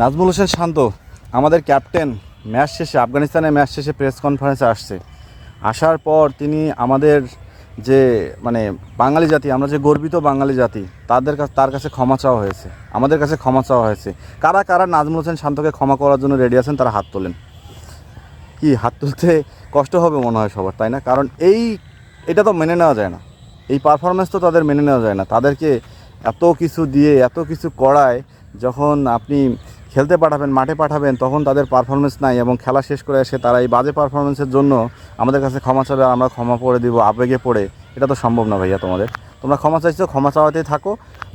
নাজমুল হোসেন শান্ত, আমাদের captain. Match শেষে, আফগানিস্তানের ম্যাচ শেষে প্রেস কনফারেন্সে আসছে। আসার পর তিনি আমাদের যে মানে বাঙালি জাতি, আমরা যে গর্বিত বাঙালি জাতি, তাদের কাছে তার কাছে ক্ষমা চাওয়া হয়েছে। আমাদের কাছে ক্ষমা চাওয়া হয়েছে। কারা কারা নাজমুল হোসেন শান্তকে ক্ষমা করার জন্য রেডি আছেন, তারা হাত তোলেন। কি, হাত তুলতে কষ্ট হবে মনে হয় সবার, তাই না? কারণ এই, এটা তো মেনে নেওয়া যায় না। এই পারফরমেন্স তো তাদের মেনে নেওয়া যায় না। তাদেরকে এত কিছু দিয়ে, এত কিছু করায়, যখন আপনি খেলতে পাঠাবেন, মাঠে পাঠাবেন, তখন তাদের পারফরমেন্স নাই এবং খেলা শেষ করে এসে তারা এই বাজে পারফরমেন্সের জন্য আমাদের কাছে ক্ষমা চাবে আমরা ক্ষমা করে দিব, আবেগে পড়ে। এটা তো সম্ভব না ভাইয়া তোমাদের। তোমরা ক্ষমা চাইছো, ক্ষমা চাওয়াতেই থাকো।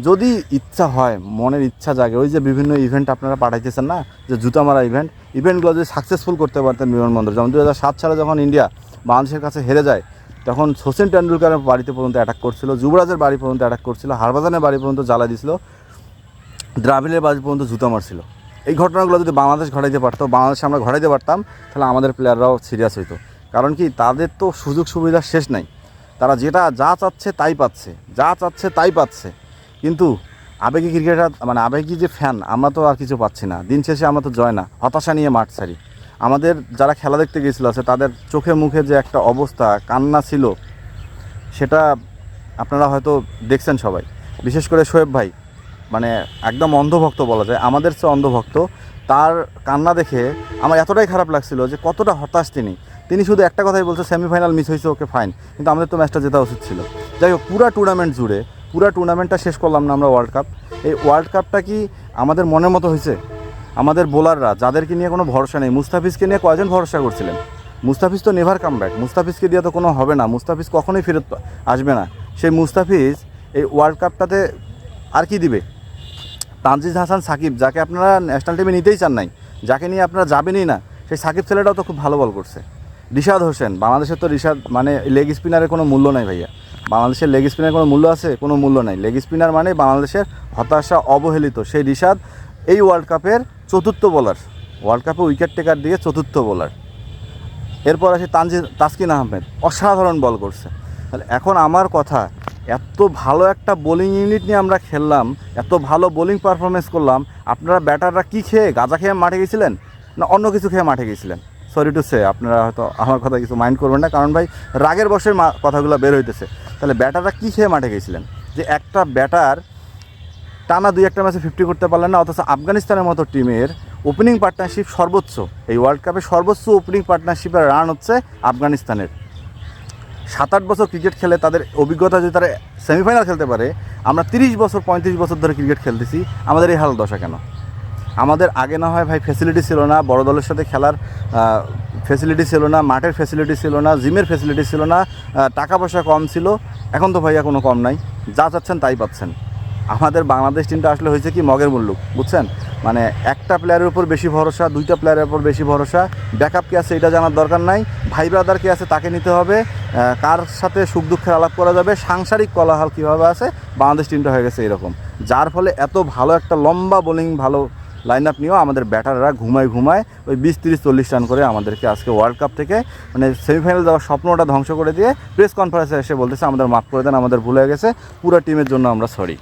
যদি ইচ্ছা হয়, মনের ইচ্ছা জাগে, ওই যে বিভিন্ন ইভেন্ট আপনারা পাঠাইতেছেন না, যে জুতা মারা ইভেন্ট ইভেন্টগুলো যদি সাকসেসফুল করতে পারতেন বিমানবন্দর, যেমন দু হাজার সাত সালে যখন ইন্ডিয়া বাংলাদেশের কাছে হেরে যায়, তখন সচিন টেন্ডুলকারের বাড়িতে পর্যন্ত অ্যাটাক করছিল, যুবরাজের বাড়ি পর্যন্ত অ্যাটাক করছিল, হারবাজানের বাড়ি পর্যন্ত জ্বালা দিছিল, দ্রাবিড়ের বাড়ি পর্যন্ত জুতা মারছিল। এই ঘটনাগুলো যদি বাংলাদেশ ঘটাইতে পারতো, বাংলাদেশে আমরা ঘটাইতে পারতাম, তাহলে আমাদের প্লেয়াররাও সিরিয়াস হইতো। কারণ কি, তাদের তো সুযোগ সুবিধা শেষ নাই। তারা যেটা যা চাচ্ছে তাই পাচ্ছে, যা চাচ্ছে তাই পাচ্ছে। কিন্তু আবেগী ক্রিকেটার মানে আবেগী যে ফ্যান আমরা তো আর কিছু পাচ্ছি না। দিন শেষে আমরা তো জয় না, হতাশা নিয়ে মাঠ ছাড়ি। আমাদের যারা খেলা দেখতে গিয়েছিল আছে, তাদের চোখে মুখে যে একটা অবস্থা, কান্না ছিল, সেটা আপনারা হয়তো দেখছেন সবাই। বিশেষ করে শোয়েব ভাই মানে একদম অন্ধভক্ত বলা যায়, আমাদের চেয়ে অন্ধভক্ত, তার কান্না দেখে আমার এতটাই খারাপ লাগছিল যে কতটা হতাশ তিনি। তিনি শুধু একটা কথাই বলছে, সেমিফাইনাল মিস হয়েছে, ওকে ফাইন কিন্তু আমাদের তো ম্যাচটা জেতা উচিত ছিল। যাই হোক, পুরা টুর্নামেন্ট জুড়ে, পুরা টুর্নামেন্টটা শেষ করলাম না আমরা ওয়ার্ল্ড কাপ এই ওয়ার্ল্ড কাপটা কি আমাদের মনের মতো হয়েছে? আমাদের বোলাররা যাদেরকে নিয়ে কোনো ভরসা নেই, মুস্তাফিজকে নিয়ে কয়জন ভরসা করছিলেন? মুস্তাফিজ তো নেভার কাম ব্যাক মুস্তাফিজকে দিয়ে তো কোনো হবে না, মুস্তাফিজ কখনোই ফেরত আসবে না। সেই মুস্তাফিজ এই ওয়ার্ল্ড কাপটাতে আর কি দিবে? তানজিদ হাসান সাকিব, যাকে আপনারা ন্যাশনাল টিমে নিতেই চান নাই, যাকে নিয়ে আপনারা যাবেনই না, সেই সাকিব ছেলেটাও তো খুব ভালো বল করছে। রিশাদ হোসেন, বাংলাদেশের তো রিশাদ মানে লেগ স্পিনারের কোনো মূল্য নাই ভাইয়া। বাংলাদেশের লেগ স্পিনারের কোনো মূল্য আছে? কোনো মূল্য নাই। লেগ স্পিনার মানে বাংলাদেশের হতাশা অবহেলিত। সেই রিশাদ এই ওয়ার্ল্ড কাপের চতুর্থ বোলার ওয়ার্ল্ড কাপে উইকেট টেকার দিয়ে চতুর্থ বোলার এরপর আসে তানজি তাসকিন আহমেদ। অসাধারণ বল করছে। তাহলে এখন আমার কথা এত ভালো একটা বোলিং ইউনিট নিয়ে আমরা খেললাম, এত ভালো বোলিং পারফরমেন্স করলাম, আপনারা ব্যাটাররা কি খেয়ে গাঁজা খেয়ে মাঠে গেছিলেন না অন্য কিছু খেয়ে মাঠে গেছিলেন? সরি টু সে আপনারা হয়তো আমার কথা কিছু মাইন্ড করবেন না, কারণ ভাই রাগের বসে কথাগুলো বের হইতেছে। তাহলে ব্যাটাররা কি খেয়ে মাঠে গেছিলেন? যে একটা ব্যাটার টানা দুই একটা ম্যাচে ফিফটি করতে পারলেন না, অথচ আফগানিস্তানের মতো টিমের ওপেনিং পার্টনারশিপ সর্বোচ্চ, এই ওয়ার্ল্ড কাপে সর্বোচ্চ ওপেনিং পার্টনারশিপের রান হচ্ছে আফগানিস্তানের। সাত আট বছর ক্রিকেট খেলে তাদের অভিজ্ঞতা যদি তারা সেমিফাইনাল খেলতে পারে, আমরা তিরিশ বছর, পঁয়ত্রিশ বছর ধরে ক্রিকেট খেলতেছি। আমাদের এই হাল দশা কেন? আমাদের আগে না হয় ভাই ফ্যাসিলিটি ছিল না, বড় দলের সাথে খেলার ফ্যাসিলিটি ছিল না, মাঠের ফ্যাসিলিটি ছিল না জিমের ফ্যাসিলিটি ছিল না টাকা পয়সা কম ছিল। এখন তো ভাইয়া কোনো কম নাই। যা চাচ্ছেন তাই পাচ্ছেন। আমাদের বাংলাদেশ টিমটা আসলে হয়েছে কি মগের মুল্লুক, বুঝছেন? মানে একটা প্লেয়ারের উপর বেশি ভরসা, দুইটা প্লেয়ারের উপর বেশি ভরসা ব্যাকআপ কে আছে এটা জানার দরকার নাই, ভাই ব্রাদার কে আছে তাকে নিতে হবে কার সাথে সুখ দুঃখের আলাপ করা যাবে, সাংসারিক কলাহল কীভাবে আছে, বাংলাদেশ টিমটা হয়ে গেছে এরকম। যার ফলে এত ভালো একটা লম্বা বোলিং ভালো লাইন আপ নিয়েও আমাদের ব্যাটাররা ঘুমায় ঘুমায় ওই বিশ তিরিশ চল্লিশ রান করে আমাদেরকে আজকে ওয়ার্ল্ড কাপ থেকে মানে সেমিফাইনাল যাওয়ার স্বপ্নটা ধ্বংস করে দিয়ে প্রেস কনফারেন্সে এসে বলতেছে, আমাদের মাফ করে দেন, আমাদের ভুলে গেছে, পুরো টিমের জন্য আমরা সরি